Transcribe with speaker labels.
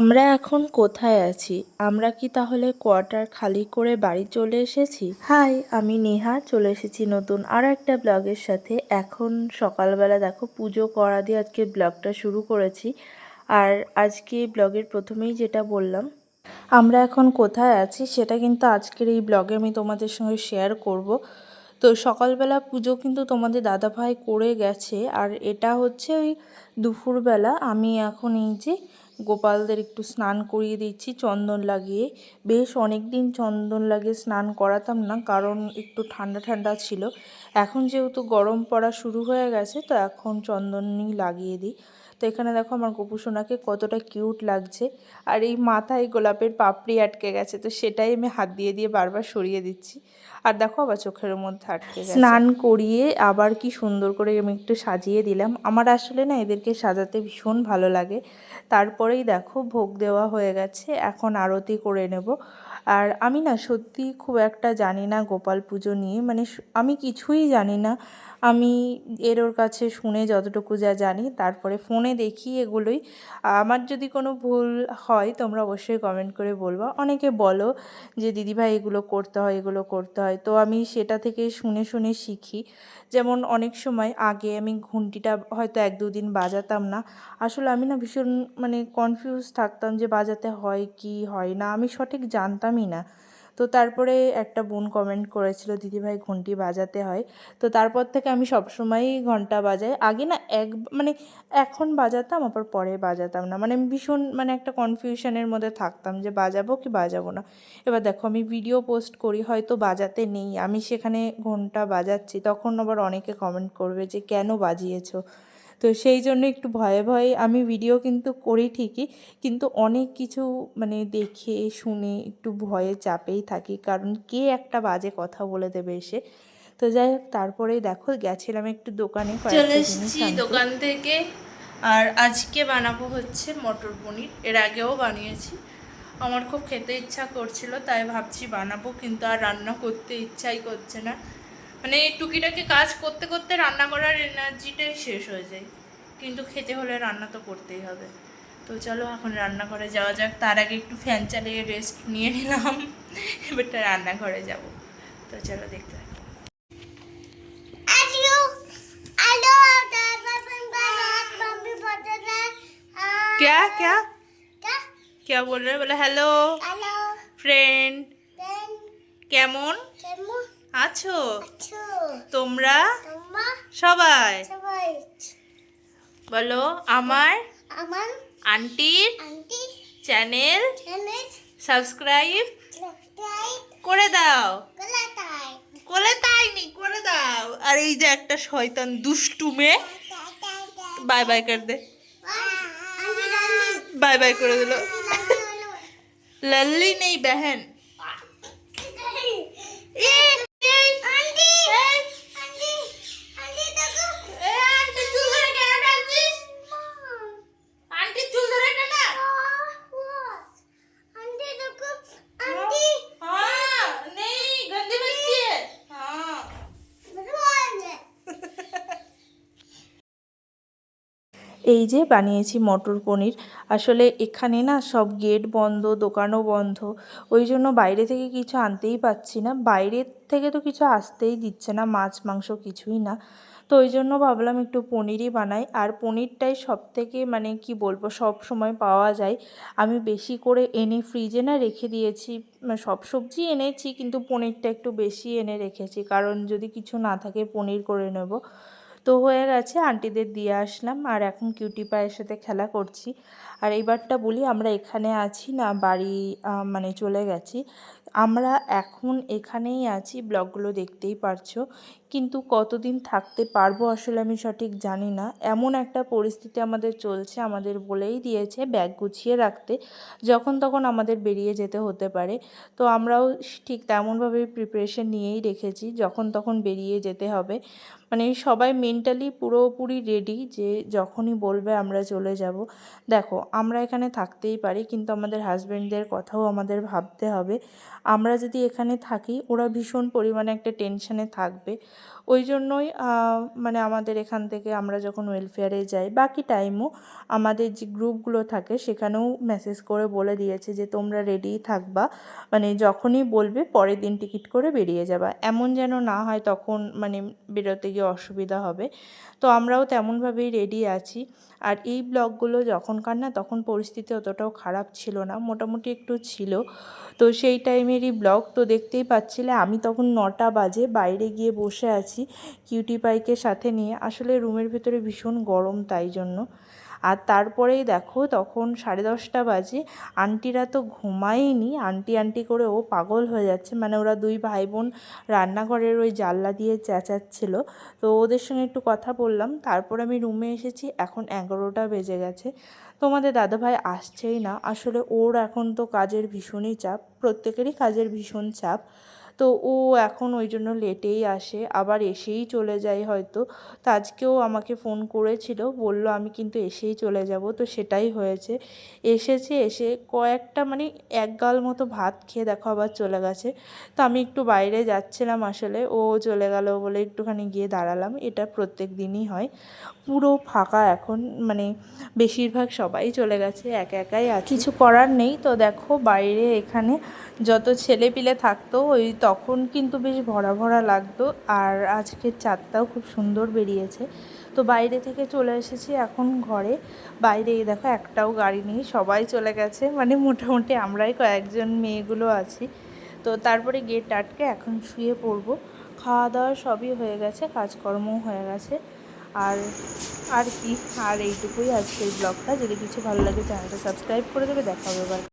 Speaker 1: আমরা এখন কোথায় আছি? আমরা কি তাহলে কোয়ার্টার খালি করে বাড়ি চলে এসেছি? হাই, আমি নেহা, চলে এসেছি নতুন আর একটা ব্লগের সাথে। এখন সকালবেলা দেখো, পুজো করা দিয়ে আজকে ব্লগটা শুরু করেছি। আর আজকে ব্লগের প্রথমেই যেটা বললাম, আমরা এখন কোথায় আছি সেটা কিন্তু আজকের এই ব্লগে আমি তোমাদের সঙ্গে শেয়ার করব। তো সকালবেলা পুজো কিন্তু তোমাদের দাদাভাই করে গেছে। আর এটা হচ্ছে ওই দুপুরবেলা। আমি এখন এই যে গোপালদের একটু স্নান করিয়ে দিচ্ছি, চন্দন লাগিয়ে। বেশ অনেক দিন চন্দন লাগিয়ে স্নান করাতাম না, কারণ একটু ঠান্ডা ঠান্ডা ছিল। এখন যেহেতু গরম পড়া শুরু হয়ে গেছে, তো এখন চন্দনই লাগিয়ে দিই। তো এখানে দেখো আমার গোপুসোনাকে কতটা কিউট লাগছে। আর এই মাথায় গোলাপের পাপড়ি আটকে গেছে, তো সেটাই আমি হাত দিয়ে দিয়ে বারবার সরিয়ে দিচ্ছি। আর দেখো আবার চোখের মধ্যে আটকে স্নান করিয়ে আবার কি সুন্দর করে আমি একটু সাজিয়ে দিলাম। আমার আসলে না এদেরকে সাজাতে ভীষণ ভালো লাগে। তারপরেই দেখো ভোগ দেওয়া হয়ে গেছে, এখন আরতি করে নেব। আর আমি না সত্যি খুব একটা জানি না গোপাল পুজো নিয়ে। মানে আমি কিছুই জানি না। আমি এর ওর কাছে শুনে যতটুকু যা জানি, তারপরে ফোনে দেখি এগুলোই। আমার যদি কোনো ভুল হয়, তোমরা অবশ্যই কমেন্ট করে বলব। অনেকে বলো যে, দিদিভাই, এগুলো করতে হয়, এগুলো করতে হয়। তো আমি সেটা থেকে শুনে শুনে শিখি। যেমন অনেক সময় আগে আমি ঘুন্টিটা হয়তো এক দুদিন বাজাতাম না। আসলে আমি না ভীষণ মানে কনফিউজ থাকতাম যে, বাজাতে হয় কি, হয় না। আমি সঠিক জানতামই না। তো তারপরে একটা বোন কমেন্ট করেছিল দিদিভাই ঘন্টি বাজাতে হয়। তো তারপর থেকে আমি সবসময়ই ঘণ্টা বাজাই। আগে না এক মানে এখন বাজাতাম, আবার পরে বাজাতাম না। মানে ভীষণ মানে একটা কনফিউশনের মধ্যে থাকতাম যে বাজাবো কি বাজাবো না। এবার দেখো, আমি ভিডিও পোস্ট করি, হয়তো বাজাতে নেই। আমি সেখানে ঘণ্টা বাজাচ্ছি, তখন আবার অনেকে কমেন্ট করবে যে, কেন বাজিয়েছো? তো সেই জন্য একটু ভয়ে ভয়ে আমি ভিডিও কিন্তু করি ঠিকই কিন্তু অনেক কিছু মানে দেখে শুনে একটু ভয়ে চাপেই থাকি। কারণ কে একটা বাজে কথা বলে দেবে এসে? তো যাই হোক তারপরে দেখো গেছিলাম একটু দোকানে
Speaker 2: চলে এসেছি দোকান থেকে। আর আজকে বানাবো হচ্ছে মটর পনির। এর আগেও বানিয়েছি। আমার খুব খেতে ইচ্ছা করছিল তাই ভাবছি বানাবো কিন্তু আর রান্না করতে ইচ্ছাই করছে না। মানে এই টুকিটাকি কাজ করতে করতে রান্না করার এনার্জিটাই শেষ হয়ে যায় কিন্তু খেতে হলে রান্না তো করতেই হবে তো চলো এখন রান্নাঘরে যাওয়া যাক তার আগে একটু ফ্যান চালিয়ে রেস্ট নিয়ে নিলাম এবারটা রান্নাঘরে যাব তো চলো দেখতে থাকো। क्या क्या क्या बोल रहे बोले হ্যালো ফ্রেন্ড কেমন আছো? তোমরা? সবাই। বলো আমার
Speaker 3: আমার
Speaker 2: আন্টির চ্যানেল সাবস্ক্রাইব করে দাও।
Speaker 3: কোলে তাই
Speaker 2: নি করে দাও। আর এই যে একটা শয়তান দুষ্টু মেয়ে। বাই বাই করে দে। বাই বাই করে দিল। লাল্লি নেই বেহেন।
Speaker 1: এই যে বানিয়েছি মটর পনির। আসলে এখানে না সব গেট বন্ধ, দোকানও বন্ধ। ওই জন্য বাইরে থেকে কিছু আনতেই পাচ্ছি না। বাইরের থেকে তো কিছু আসতেই দিচ্ছে না, মাছ, মাংস কিছুই না। তো ওই জন্য ভাবলাম একটু পনিরই বানাই। আর পনিরটাই সব থেকে মানে কি বলব, সব সময় পাওয়া যায়। আমি বেশি করে এনে ফ্রিজে না রেখে দিয়েছি। মানে সব সবজি এনেছি, কিন্তু পনিরটা একটু বেশি এনে রেখেছি। কারণ যদি কিছু না থাকে, পনির করে নেব। তো হয়ে গেছে আন্টিদের দিয়ে আসলাম। আর এখন কিউটি পায়ের সাথে খেলা করছি। আর এইবারটা বলি, আমরা এখানে আছি না, বাড়ি মানে চলে গেছি। আমরা এখন এখানেই আছি, ব্লগগুলো দেখতেই পারছ। কিন্তু কতদিন থাকতে পারব আসলে আমি সঠিক জানি না। এমন একটা পরিস্থিতি আমাদের চলছে, আমাদের বলেই দিয়েছে ব্যাগ গুছিয়ে রাখতে, যখন তখন আমাদের বেরিয়ে যেতে হতে পারে। তো আমরাও ঠিক তেমনভাবে প্রিপারেশন নিয়েই রেখেছি, যখন তখন বেরিয়ে যেতে হবে। মানে সবাই মেন্টালি পুরোপুরি রেডি যে যখনই বলবে আমরা চলে যাব। দেখো, আমরা এখানে থাকতেই পারি, কিন্তু আমাদের হাজব্যান্ডদের কথাও আমাদের ভাবতে হবে। আমরা যদি এখানে থাকি, ওরা ভীষণ পরিমাণে একটা টেনশানে থাকবে। ওই জন্যই মানে আমাদের এখান থেকে আমরা যখন ওয়েলফেয়ারে যাই, বাকি টাইমও আমাদের যে গ্রুপগুলো থাকে, সেখানেও মেসেজ করে বলে দিয়েছে যে তোমরা রেডিই থাকবা। মানে যখনই বলবে, পরের দিন টিকিট করে বেরিয়ে যাবা। এমন যেন না হয় তখন মানে বেরোতে গিয়ে অসুবিধা হবে। তো আমরাও তেমনভাবেই রেডি আছি। আর এই ব্লগগুলো যখনকার না, তখন পরিস্থিতি অতটাও খারাপ ছিল না, মোটামুটি একটু ছিল। তো সেই টাইমেরই ব্লগ, তো দেখতেই পাচ্ছিলে, আমি তখন নটা বাজে বাইরে গিয়ে বসে আছি কিউটি পাইকে সাথে নিয়ে। আসলে রুমের ভেতরে ভীষণ গরম তাই জন্য। আর তারপরেই দেখো তখন সাড়ে দশটা বাজে। আন্টিরা তো ঘুমায়নি। আন্টি আন্টি করে ও পাগল হয়ে যাচ্ছে। মানে ওরা দুই ভাই বোন রান্নাঘরের ওই জানলা দিয়ে চেঁচাচ্ছিল। তো ওদের সঙ্গে একটু কথা বললাম। তারপর আমি রুমে এসেছি। এখন এগারোটা বেজে গেছে। তোমাদের দাদাভাই আসছেই না। আসলে ওর এখন তো কাজের ভীষণই চাপ। প্রত্যেকেরই কাজের ভীষণ চাপ। তো ও এখন ওই জন্য লেটেই আসে। আবার এসেই চলে যায় হয়তো। তো আজকেও আমাকে ফোন করেছিল, বলল আমি কিন্তু এসেই চলে যাব। তো সেটাই হয়েছে। এসেছে, এসে কয়েকটা মানে এক গাল মতো ভাত খেয়ে দেখো আবার চলে গেছে। তো আমি একটু বাইরে যাচ্ছিলাম আসলে। ও চলে গেল বলে একটুখানি গিয়ে দাঁড়ালাম। এটা প্রত্যেক দিনই হয়। পুরো ফাঁকা এখন। মানে বেশিরভাগ সবাই চলে গেছে, একা একাই আর কিছু করার নেই। তো দেখো বাইরে এখানে যত ছেলেপিলে থাকতো ওই তখন কিন্তু বেশ ভরা ভরা লাগতো আর আজকের চাঁদটাও খুব সুন্দর বেরিয়েছে। তো বাইরে থেকে চলে এসেছি এখন ঘরে। বাইরে দেখো একটাও গাড়ি নেই, সবাই চলে গেছে। মানে মোটামুটি আমরাই কয়েকজন মেয়েগুলো আছি। তো তারপরে গেট আটকে এখন শুয়ে পড়ব। খাওয়া দাওয়া সবই হয়ে গেছে, কাজকর্মও হয়ে গেছে। আর আর কি? আর এইটুকুই আজকের ব্লগটা। যদি কিছু ভালো লাগে চ্যানেলটা সাবস্ক্রাইব করে দেবে, দেখা হবে